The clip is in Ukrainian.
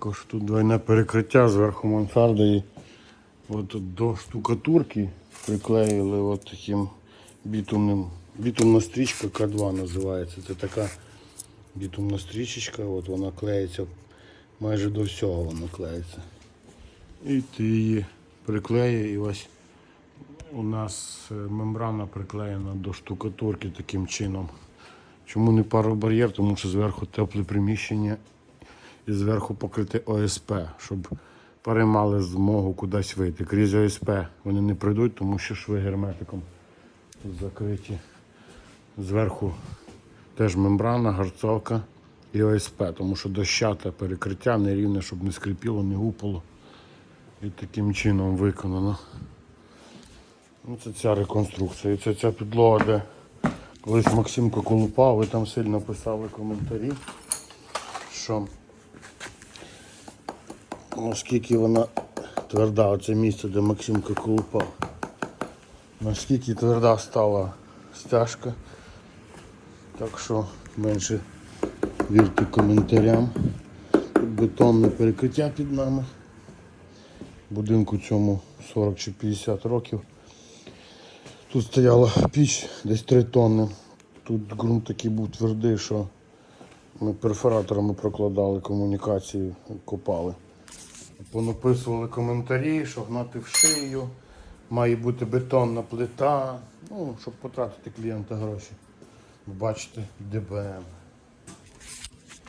Також тут двойне перекриття зверху мансарди і от до штукатурки приклеїли от таким бітумним. Бітумна стрічка К2 називається. Це така бітумна стрічечка, от вона клеїться майже до всього вона клеїться. І ти її приклеїш і ось у нас е, мембрана приклеєна до штукатурки таким чином. Чому не паробар'єр? Тому що зверху тепле приміщення і зверху покрите ОСП, щоб пари мали змогу кудись вийти. Крізь ОСП вони не прийдуть, тому що шви герметиком закриті. Зверху теж мембрана, гарцовка і ОСП, тому що дощате перекриття нерівне, щоб не скрипіло, не гупало. І таким чином виконано. Ну, це ця реконструкція. Це ця підлога, де колись Максимко колупав, ви там сильно писали коментарі, що наскільки вона тверда, оце місце, де Максимко колупав. Наскільки тверда стала стяжка. Так що менше вірте коментарям. Тут бетонне перекриття під нами. Будинку цьому 40 чи 50 років. Тут стояла піч десь 3 тонни. Тут ґрунт такий був твердий, що ми перфораторами прокладали комунікації, копали. Понаписували коментарі, що гнати в шию, має бути бетонна плита, ну, щоб потратити клієнта гроші. Бачите, ДБМ.